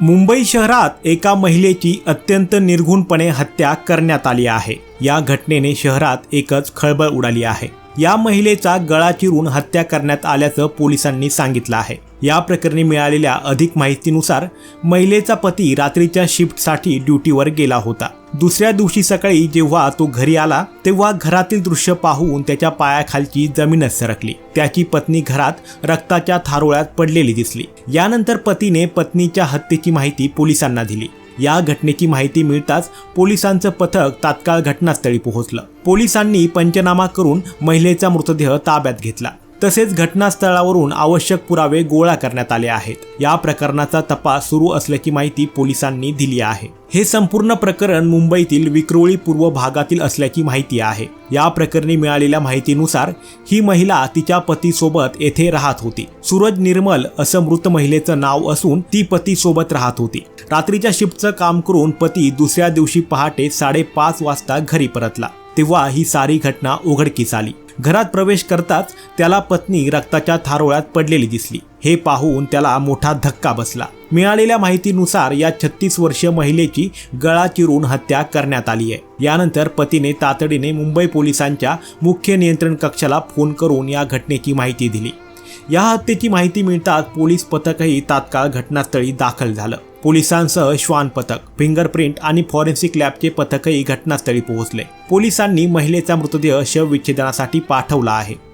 मुंबई शहरात एका महिलेची अत्यंत निर्घुणपणे हत्या करण्यात आली आहे. या घटनेने शहरात एकच खळबळ उडाली आहे. या महिलेचा गळा चिरून हत्या करण्यात आल्याचं पोलिसांनी सांगितलं आहे. या प्रकरणी मिळालेल्या अधिक माहितीनुसार महिलेचा पती रात्रीच्या शिफ्टसाठी ड्युटीवर गेला होता. दुसऱ्या दिवशी सकाळी जेव्हा तो घरी आला तेव्हा घरातील दृश्य पाहून त्याच्या पायाखालची जमीनच सरकली. त्याची पत्नी घरात रक्ताच्या थारोळ्यात पडलेली दिसली. यानंतर पतीने पत्नीच्या हत्येची माहिती पोलिसांना दिली. या घटनेची माहिती मिळताच पोलिसांचं पथक तात्काळ घटनास्थळी पोहोचलं. पोलिसांनी पंचनामा करून महिलेचा मृतदेह ताब्यात घेतला. तसेच घटनास्थळावरून आवश्यक पुरावे गोळा करण्यात आले आहेत. या प्रकरणाचा तपास सुरू असल्याची माहिती पोलिसांनी दिली आहे. हे संपूर्ण प्रकरण मुंबईतील विक्रोळी पूर्व भागातील असल्याची माहिती आहे. या प्रकरणी मिळालेल्या माहितीनुसार ही महिला तिच्या पतीसोबत येथे राहत होती. सूरज निर्मल असं मृत महिलेचं नाव असून ती पतीसोबत राहत होती. रात्रीच्या शिफ्टचं काम करून पती दुसऱ्या दिवशी पहाटे साडेपाच वाजता घरी परतला. तेव्हा ही सारी घटना उघडकीस आली. घरात प्रवेश करताच त्याला पत्नी रक्ताच्या थारोळ्यात पडलेली दिसली. हे पाहून त्याला मोठा धक्का बसला. मिळालेल्या माहितीनुसार या छत्तीस वर्षीय महिलेची गळा चिरून हत्या करण्यात आली आहे. यानंतर पतीने तातडीने मुंबई पोलिसांच्या मुख्य नियंत्रण कक्षाला फोन करून या घटनेची माहिती दिली. या हत्येची माहिती मिळताच पोलीस पथकही तात्काळ घटनास्थळी दाखल झालं. पोलिसांसह श्वान पथक फिंगरप्रिंट आणि फॉरेन्सिक लॅबचे पथकही घटनास्थळी पोहोचले. पोलिसांनी महिलेचा मृतदेह शवविच्छेदनासाठी पाठवला आहे.